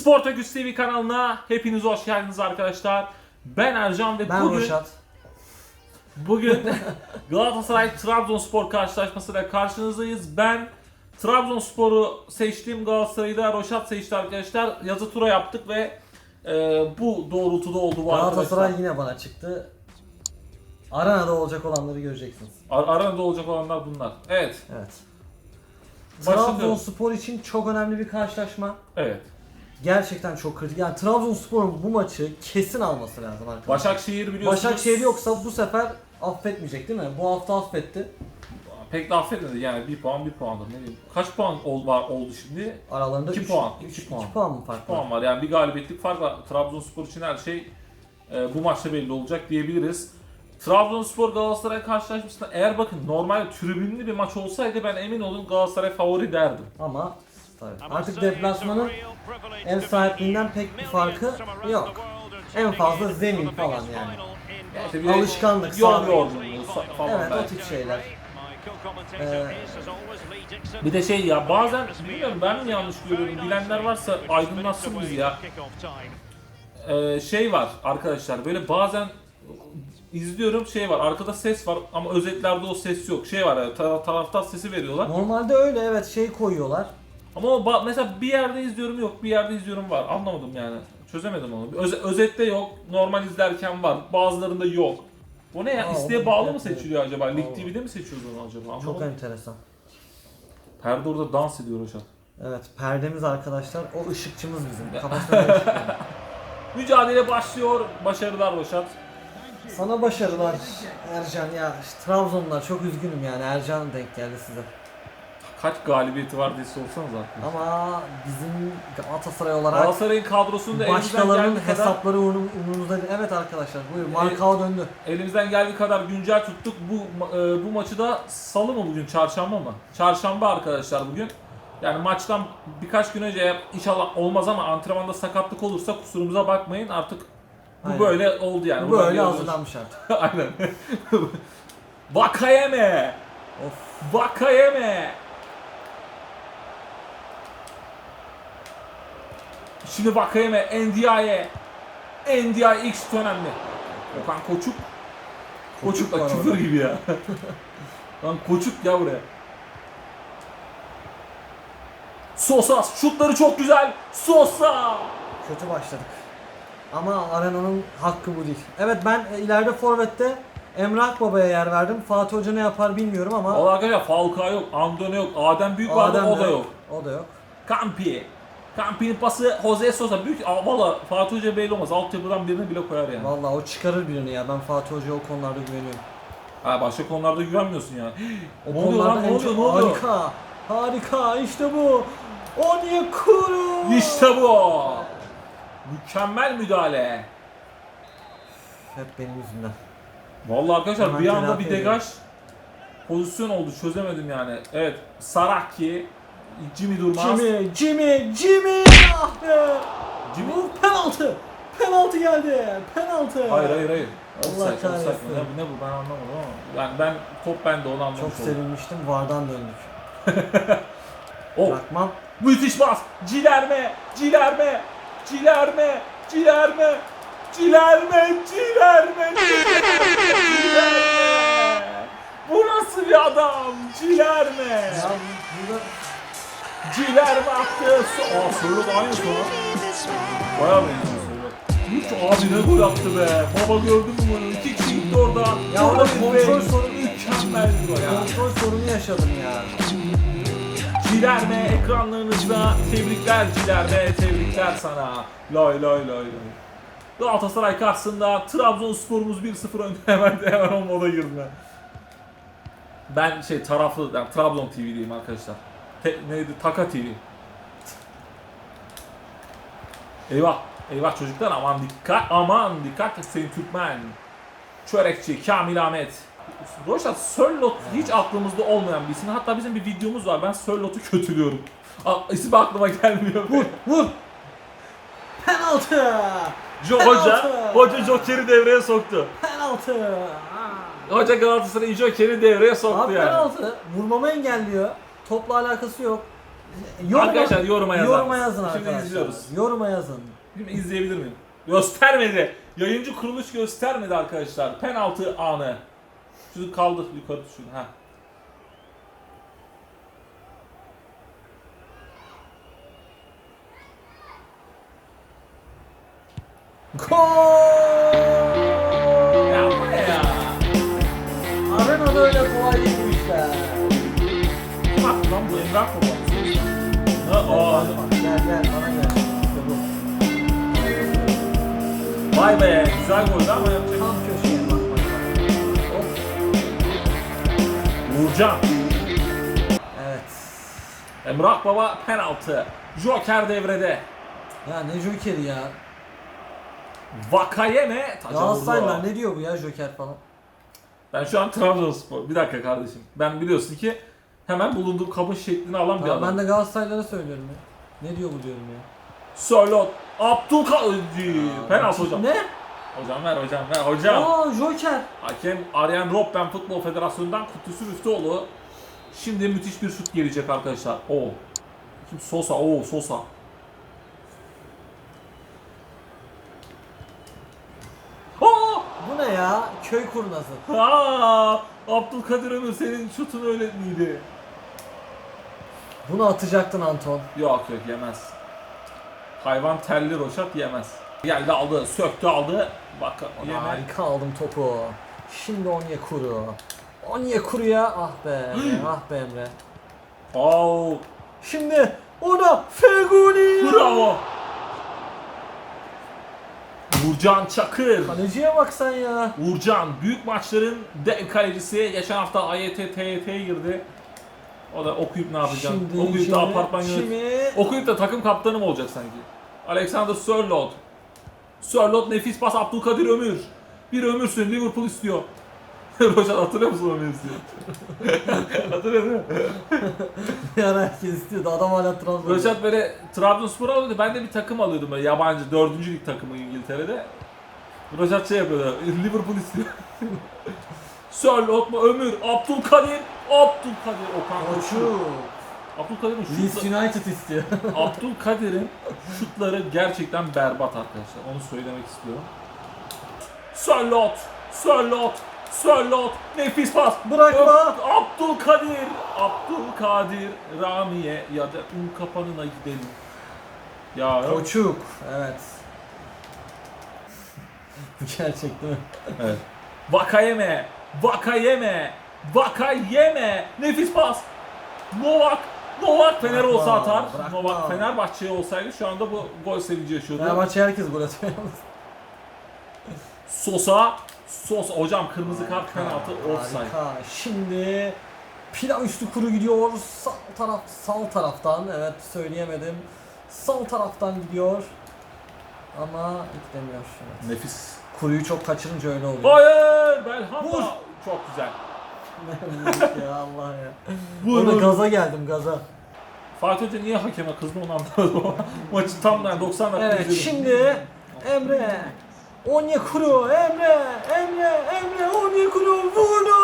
Sportaküs TV kanalına hepiniz hoş geldiniz arkadaşlar. Ben Ercan ve Ben bugün Roşat. bugün Galatasaray Trabzonspor karşılaşmasıyla karşınızdayız. Ben Trabzonspor'u seçtim, Galatasaray'ı da Roşat seçti arkadaşlar. Yazı tura yaptık ve e, bu doğrultuda oldu bu Galatasaray arkadaşlar. yine bana çıktı. Arenada olacak olanları göreceksiniz. Ar- Aranada olacak olanlar bunlar. Evet. Evet. Trabzonspor için çok önemli bir karşılaşma. Evet. Gerçekten çok kritik. Yani Trabzonspor'un bu maçı kesin alması lazım arkadaşlar. Başakşehir biliyorsunuz. Başakşehir yoksa bu sefer affetmeyecek değil mi? Bu hafta affetti. Pek de affetmedi yani bir puan bir puandır ne diyeyim. Kaç puan ol, var oldu şimdi? Aralarında İki üç- puan, üç- iki iki puan. puan mı fark var? puan var. Yani bir galibiyetlik fark var. Trabzonspor için her şey e, bu maçta belli olacak diyebiliriz. Trabzonspor Galatasaray karşılaşmasında eğer bakın normal tribünlü bir maç olsaydı ben emin olun Galatasaray favori derdim. Ama tabii, artık deplasmanın ev sahipliğinden pek bir farkı yok. En fazla zemin falan yani. İşte bir de Alışkanlık, yol sağ- yorgunluğu sa- falan Evet o belki. tip şeyler. Bir de şey ya bazen bilmiyorum ben mi yanlış görüyorum bilenler varsa aydınlatsın bizi ya. Ee, şey var arkadaşlar böyle bazen izliyorum şey var arkada ses var ama özetlerde o ses yok. Şey var yani, tara- taraftar sesi veriyorlar. Normalde öyle evet şey koyuyorlar. Ama o ba- mesela bir yerde izliyorum yok, bir yerde izliyorum var. Anlamadım yani. Çözemedim onu. Öz- özette yok, normal izlerken var. Bazılarında yok. O ne ya? Aa, İsteğe bağlı mı seçiliyor acaba? Lig. TV'de mi seçiyoruz onu acaba? Çok Anlamadım. enteresan. Perde orada dans ediyor Roşat. Evet perdemiz arkadaşlar o ışıkçımız bizim. Kafasında ışık yani. Mücadele başlıyor. Başarılar Roşat. Sana başarılar Ercan ya. işte Trabzonlular çok üzgünüm yani Ercan denk geldi size. Kaç galibiyeti var diye sorsanız zaten. Ama bizim Galatasaray olarak Galatasaray'ın kadrosunda başkalarının kadar, hesapları umur- umurumuzda değil. Evet arkadaşlar buyurun Markao döndü. elimizden geldiği kadar güncel tuttuk. Bu e, bu maçı da salı mı bugün? Çarşamba mı? Çarşamba arkadaşlar bugün. Yani maçtan birkaç gün önce inşallah olmaz ama antrenmanda sakatlık olursa kusurumuza bakmayın. Artık bu Aynen. böyle oldu yani. Bu böyle hazırlanmış artık. Aynen. Vakayeme. Of. Vakayeme. Şimdi Vakayeme, Ndiaye. Ndiaye ilk şut önemli. Okan Koçuk. Koçuk Koçuk da küfür gibi ya. Lan Koçuk ya buraya. Sosa şutları çok güzel. Sosa. Kötü başladık. Ama arenanın hakkı bu değil. Evet ben e, ileride forvette Emrah Baba'ya yer verdim. Fatih Hoca ne yapar bilmiyorum ama Allah arkadaşlar Falcao yok, Andone yok, Adem Büyük vardı Adem o de da yok. O da yok. Campi. Campi'nin pası Jose Sosa. Büyük valla Fatih Hoca belli olmaz. Altyapıdan birini bile koyar yani. Vallahi o çıkarır birini ya. Ben Fatih Hoca'ya o konularda güveniyorum. Ha, başka konularda güvenmiyorsun ya. O Ne oluyor lan, ne oluyor, ne oluyor? harika. Harika işte bu. Onyekuru. İşte bu. Mükemmel müdahale. Hep benim yüzümden. Vallahi arkadaşlar Hemen bir anda bir degaj pozisyon oldu. Çözemedim yani. Evet. Saraki. Jimmy Durmaz. Jimmy, Jimmy, Jimmy. Ah be. Jimmy- Bu penaltı. Penaltı geldi. Penaltı. Hayır hayır hayır. Allah Offside, kahretsin. Ne, bu- ne bu ben anlamadım ama. Yani ben top bende onu anlamış Çok oldum. sevinmiştim. Vardan döndük. Oh. Bırakmam. Müthiş pas. Cilerme. Cilerme. Cilerme. Cilerme. Cilerme. Cilerme. Cilerme. Bu nasıl bir adam? Cilerme. Ya burada Cilerme attı. Aa Sörlot aynı sonra. Bayağı benziyor Sörlot. Üç abi ne gol attı be. Baba gördün mü bunu? İki kişi gitti orada. Ya orada kontrol sorunu mükemmel bir gol ya. kontrol sorunu yaşadım ya. Cilerme ekranlarınızda tebrikler Cilerme tebrikler sana. Lay lay lay lay. Galatasaray karşısında Trabzonspor'umuz 1-0 önde hemen hemen o moda girdim ben. Şey taraflı yani Trabzon TV'deyim arkadaşlar. Te- neydi? Taka TV. Eyvah. Eyvah çocuklar aman dikkat aman dikkat Hüseyin Türkmen. Çörekçi Kamil Ahmet. Roşat Sörlot hiç aklımızda olmayan bir isim. Hatta bizim bir videomuz var. Ben Sörlot'u kötülüyorum. A- İsmi aklıma gelmiyor. Vur, vur. Penaltı. Jo hoca, hoca Joker'i devreye soktu. Penaltı. Hoca Galatasaray'ı Joker'i devreye soktu Abi yani. penaltı. Vurmamı engelliyor. Topla alakası yok. Arkadaşlar yoruma yazar Yoruma yazın Şimdi arkadaşlar. izliyoruz. Yoruma yazın. Şimdi izleyebilir miyim? Göstermedi. Yayıncı kuruluş göstermedi arkadaşlar. Penaltı anı. Şunu kaldır yukarı şunu. Ha. Gol! Attı lan bu Emrah mı bu? Ha, Gel gel bana gel. İşte bu. Vay be güzel goldü ama yapacak. Tam köşeye bak bak bak. Hop. Uğurcan. Evet. Emrah Baba penaltı. Joker devrede. Ya ne Joker'i ya. Vakayeme taca Galatasaraylılar vurdu. ne diyor bu ya Joker falan. Ben şu an Trabzonspor. Bir dakika kardeşim. Ben biliyorsun ki hemen bulunduğum kabın şeklini alan bir adam. ben de Galatasaraylılara söylüyorum ya. Ne diyor bu diyorum ya. Sörlot. Abdülkadir. Penaltı hocam. Ne? Hocam ver hocam ver hocam. Aa Joker. Hakem Arjen Robben Futbol Federasyonu'ndan Kutlusu Müftüoğlu. Şimdi müthiş bir şut gelecek arkadaşlar. Oo. Kim Sosa? Oo Sosa. Aa! Bu ne ya? Köy kurnazı. Aa! Abdülkadir Ömür senin şutun öyle miydi? Bunu atacaktın Anton. Yok yok yemez. Hayvan telli roşat yemez. Geldi aldı, söktü aldı. Bak yeme. Harika aldım topu. Şimdi Onyekuru. Onyekuru'ya ah be Emre, ah be Emre. Oo, Şimdi ona Feguni. bravo. Uğurcan Çakır. Kaleciye bak sen ya. Uğurcan büyük maçların dev kalecisi. Geçen hafta AYT, TYT'ye girdi. O da okuyup ne yapacak? Şimdi, okuyup şimdi, da apartman yönet. şimdi Okuyup da takım kaptanı mı olacak sanki? Alexander Sörloth. Sörloth nefis pas Abdülkadir Ömür. Bir ömürsün Liverpool istiyor. Roşat hatırlıyor musun Ömür istiyor? hatırlıyor musun? ara herkes istiyordu. Adam hala Trabzon'da. Roşat böyle Trabzonspor alıyordu. Ben de bir takım alıyordum böyle yabancı. Dördüncü lig takımı İngiltere'de. Roşat şey yapıyordu. Liverpool istiyor. Sörloth mu Ömür? Abdülkadir. Abdülkadir. Okan. Koçu. Abdülkadir'in Leeds şutla... United istiyor. Abdülkadir'in şutları gerçekten berbat arkadaşlar. Onu söylemek istiyorum. Sörlot, Sörlot, Sörlot, nefis pas. Bırakma. Öp- Abdülkadir, Abdülkadir, Ramiye ya da un kapanına gidelim. Ya. Koçuk. Evet. Bu gerçek değil mi? Evet. Vakayeme, Vakayeme, Vakayeme, nefis pas. Novak, Novak Fener Bırakma, olsa atar. bırakma. Novak Fenerbahçe'ye olsaydı şu anda bu gol sevinci yaşıyordu. Fenerbahçe herkes gol atıyor. Sosa, Sosa hocam kırmızı kart penaltı offside. Şimdi pilav üstü kuru gidiyor. Sağ taraf sağ taraftan. Evet söyleyemedim. Sağ taraftan gidiyor. Ama gidemiyor. Evet. Nefis. Kuruyu çok kaçırınca öyle oluyor. Hayır Belhanda. Vur. Çok güzel. Ya Allah ya. Ona vur. gaza geldim gaza. Fatih Hoca niye hakeme kızdı onu anlamadım. Maçı tam yani 90 dakika Evet izledim. şimdi Emre Onyekuru Emre Emre Emre Onyekuru vurdu.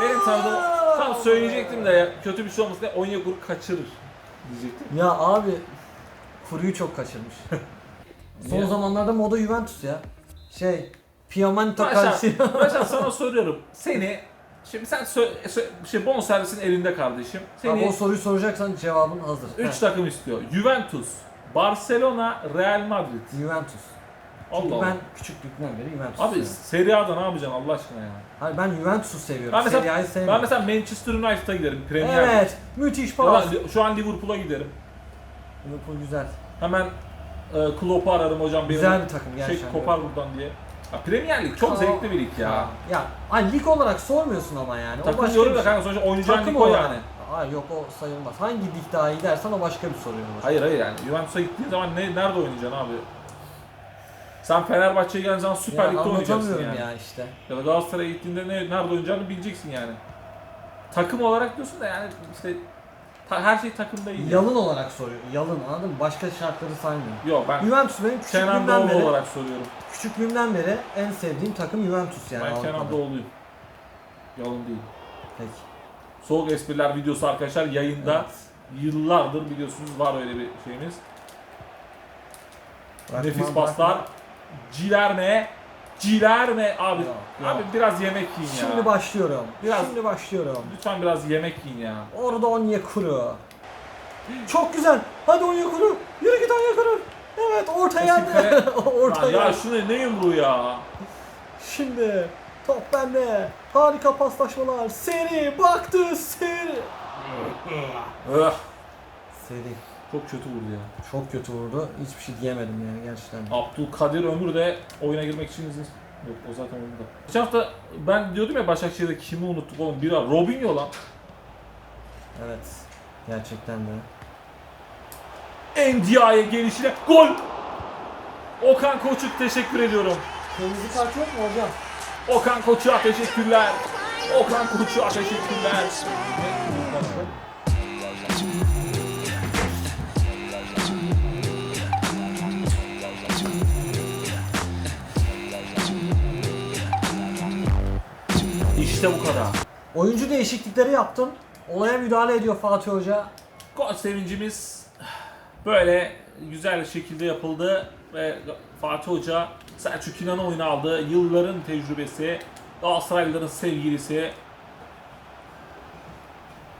Benim tanıdığım tam söyleyecektim de ya, kötü bir şey olmasın diye Onyekuru kaçırır diyecektim. Ya abi Kuruyu çok kaçırmış. Son Niye? zamanlarda moda Juventus ya. Şey Piemonte Başar, karşı. Başar sana soruyorum. Seni Şimdi sen sö- sö- şey bon servisin elinde kardeşim. Abi Seni o soruyu soracaksan cevabın hazır. 3 Heh, takım istiyor. Juventus, Barcelona, Real Madrid. Juventus. Allah Çünkü Allah. ben küçüklükten beri Juventus Abi seviyorum. Serie A'da ne yapacaksın Allah aşkına ya? Hayır ben Juventus'u seviyorum. Ben mesela, Serie A'yı ben sevmiyorum. mesela Manchester United'a giderim. Premier. Evet. Müthiş Ya pas. şu an Liverpool'a giderim. Liverpool güzel. Hemen e, Klopp'u ararım hocam. benim Güzel bir takım Şey gerçekten. kopar buradan diye. Ha, Premier Lig çok Aa, zevkli bir lig ya. Ya hani lig olarak sormuyorsun ama yani. o Takım başka bir da şey. kanka sonuçta oynayacağın Takım lig o olarak. yani. Hayır yok o sayılmaz. Hangi lig daha iyi dersen o başka bir soru olur. Hayır hayır yani Juventus'a gittiğin zaman ne, nerede oynayacaksın abi? Sen Fenerbahçe'ye geldiğin zaman Süper Ya Lig'de oynayacaksın anlatamıyorum yani. ya işte. Ya da Galatasaray'a gittiğinde ne, nerede oynayacağını bileceksin yani. Takım olarak diyorsun da yani işte ta- her şey takımda iyi. Yalın olarak soruyor. Yalın anladın mı? Başka şartları saymıyorum. Yok ben Juventus benim Kenan küçüklüğümden Doğulu beri, olarak soruyorum. küçüklüğümden beri en sevdiğim takım Juventus yani ben Avrupa'da. Kenan Doğulu'yum. Yalın değil. Peki. Soğuk espriler videosu arkadaşlar yayında. Yıllardır biliyorsunuz var öyle bir şeyimiz. Bırakma, Nefis bırakma. paslar. Cilerme. Cilerme abi. Yok, yok. Abi biraz yemek yiyin ya. Şimdi başlıyorum. Biraz- Şimdi başlıyorum. Lütfen biraz yemek yiyin ya. Orada Onyekuru. Çok güzel. Hadi Onyekuru. Yürü git Onyekuru. Evet orta yerde. kale- orta Lan ya yerde. şunu ne yumruğu ya. Şimdi top bende. Harika paslaşmalar. Seri baktı seri. Öh, Seri. Çok kötü vurdu ya. Çok kötü vurdu. Hiçbir şey diyemedim yani gerçekten. Abdülkadir Ömür de oyuna girmek için izin... Yok o zaten oyunda. Geçen hafta ben diyordum ya Başakşehir'de kimi unuttuk oğlum. Bir var. Robinho lan. Evet. Gerçekten de. Ndiaye gelişine gol. Okan Koçuk teşekkür ediyorum. Kırmızı kart yok mu hocam? Okan Koçuk'a teşekkürler. Okan Koçuk'a teşekkürler. İşte bu kadar. Oyuncu değişiklikleri yaptın. Olaya müdahale ediyor Fatih Hoca. Gol sevincimiz böyle güzel şekilde yapıldı ve Fatih Hoca Selçuk İnan'ı oyuna aldı. Yılların tecrübesi, Galatasaraylıların sevgilisi.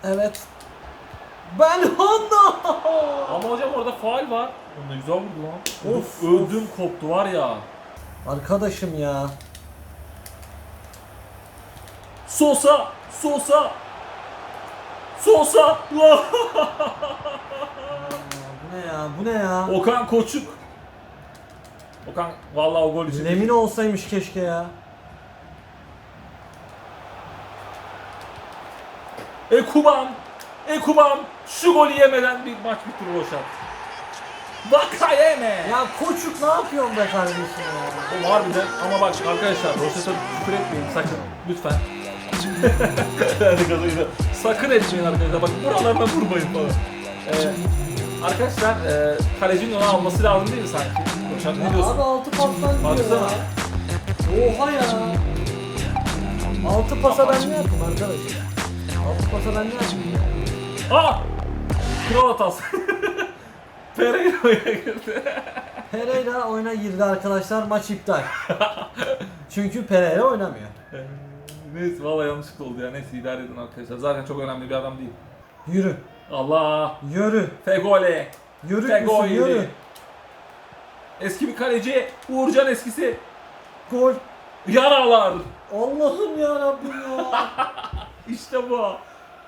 Evet. Ben Honda. Ama hocam orada faal var. Onda güzel vurdu lan. Of, öldüm koptu var ya. Arkadaşım ya. Sosa, Sosa. Sosa. Bu ne ya? Bu ne ya? Okan Koçuk. Okan vallahi o gol için. Lemine olsaymış keşke ya. Ekuban, Ekuban şu golü yemeden bir maç bitir Roşat. Vakayeme. Ya Koçuk ne yapıyorsun be kardeşim ya? Oğlum harbiden ama bak arkadaşlar Roşat'a küfür etmeyin sakın lütfen. Sakın etmeyin arkadaşlar bak buralarına vurmayın falan. Ee, arkadaşlar e, kalecinin onu alması lazım değil mi sanki? Roşat ne Abi diyorsun? altı pastan gidiyor Baksana. ya. Oha ya. Altı pasa ben ne yapayım arkadaş? Altı pasa ben ne yapayım ya? Aa! Kral hatası. Pereira'ya girdi. Pereira oyuna girdi arkadaşlar maç iptal. Çünkü Pereira oynamıyor. Neyse valla yanlışlıkla oldu ya. Neyse idare edin arkadaşlar. Zaten çok önemli bir adam değil. Yürü. Allah! Yürü. Fegole! Yürü! Yusuf, yürü. Eski bir kaleci. Uğurcan eskisi. Gol. Yaralar! Allah'ım ya Rabbim ya. İşte bu.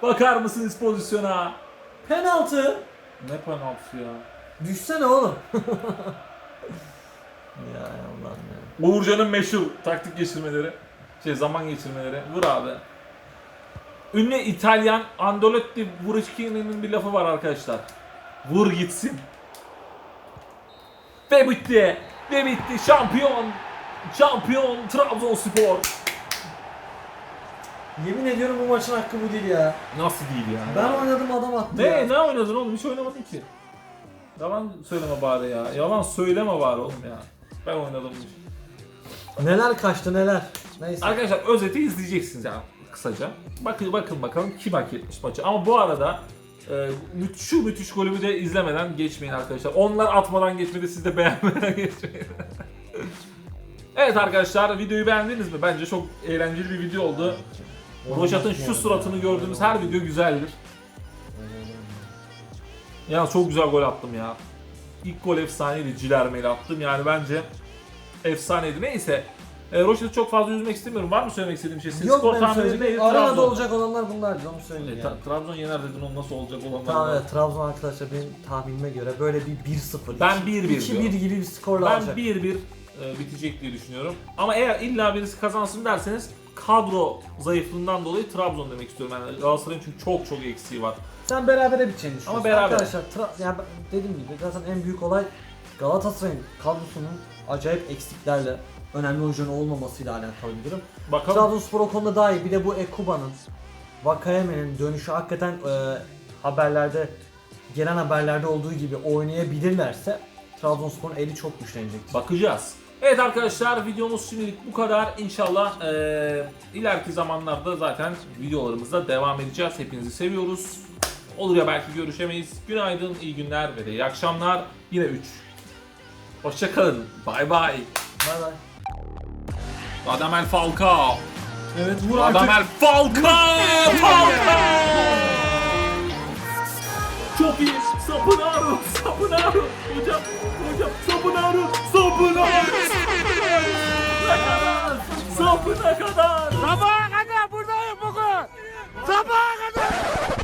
Bakar mısınız pozisyona? Penaltı. Ne penaltısı ya? Düşsene oğlum. ya Allah'ım ya. Uğurcan'ın meşhur taktik geçirmeleri. Şey zaman geçirmeleri. Vur abi. Ünlü İtalyan Ancelotti Vuricchi'nin bir lafı var arkadaşlar. Vur gitsin. Ve bitti. Ve bitti. Şampiyon. Şampiyon Trabzonspor. Yemin ediyorum bu maçın hakkı bu değil ya. Nasıl değil ya? Ben oynadım adam attı Ne ya. ne oynadın oğlum? Hiç oynamadın ki. Yalan söyleme bari ya. Yalan söyleme bari oğlum ya. Ben oynadım. Neler kaçtı neler. Neyse. Arkadaşlar özeti izleyeceksiniz yani kısaca. Bakın bakın bakalım kim hak etmiş maçı. Ama bu arada e, mü- şu müthiş golümü de izlemeden geçmeyin arkadaşlar. Onlar atmadan geçmedi siz de beğenmeden geçmeyin. evet arkadaşlar videoyu beğendiniz mi? Bence çok eğlenceli bir video oldu. Roşat'ın şu suratını gördüğümüz her video güzeldir. Ya çok güzel gol attım ya. İlk gol efsaneydi Cilerme'yle attım yani bence efsaneydi. Neyse. E, Roşat'ı çok fazla üzmek istemiyorum. Var mı söylemek istediğim şey? Senin Yok skor benim tahmini söyleyeceğim. neydi? Arenada Trabzon. olacak olanlar bunlar onu E, söyleyeyim ta- yani. Trabzon yener dedin o nasıl olacak olanlar. Tamam var. evet Trabzon arkadaşlar benim tahminime göre böyle bir 1-0. Ben 1-1 2-1 diyorum. gibi bir skorla Ben alacak. 1-1 e, bitecek diye düşünüyorum. Ama eğer illa birisi kazansın derseniz kadro zayıflığından dolayı Trabzon demek istiyorum. Yani Galatasaray'ın çünkü çok çok eksiği var. Sen berabere biteceğini düşünüyorsun. Ama berabere. Arkadaşlar tra- yani ben- dediğim gibi zaten en büyük olay Galatasaray'ın kadrosunun acayip eksiklerle önemli oyuncuların olmamasıyla alakalı bir durum. Bakalım. Trabzonspor o konuda daha iyi. Bir de bu Ekuba'nın, Vakayeme'nin dönüşü hakikaten e, haberlerde, gelen haberlerde olduğu gibi oynayabilirlerse Trabzonspor'un eli çok güçlenecektir. Bakacağız. Evet arkadaşlar videomuz şimdilik bu kadar. İnşallah eee ileriki zamanlarda zaten videolarımızda devam edeceğiz. Hepinizi seviyoruz. Olur ya belki görüşemeyiz. Günaydın, iyi günler ve de iyi akşamlar. Yine 3. Hoşçakalın. Bay bay. Bay bay. Adamel Falcao. Evet vur artık. Adamel Falcao! Falcao! Çok iyi. Sapınaro, Sapınaro. Hocam, hocam. Sapınaro, Sapınaro. Sapına kadar. Sabaha kadar buradayım bugün. Sabaha kadar.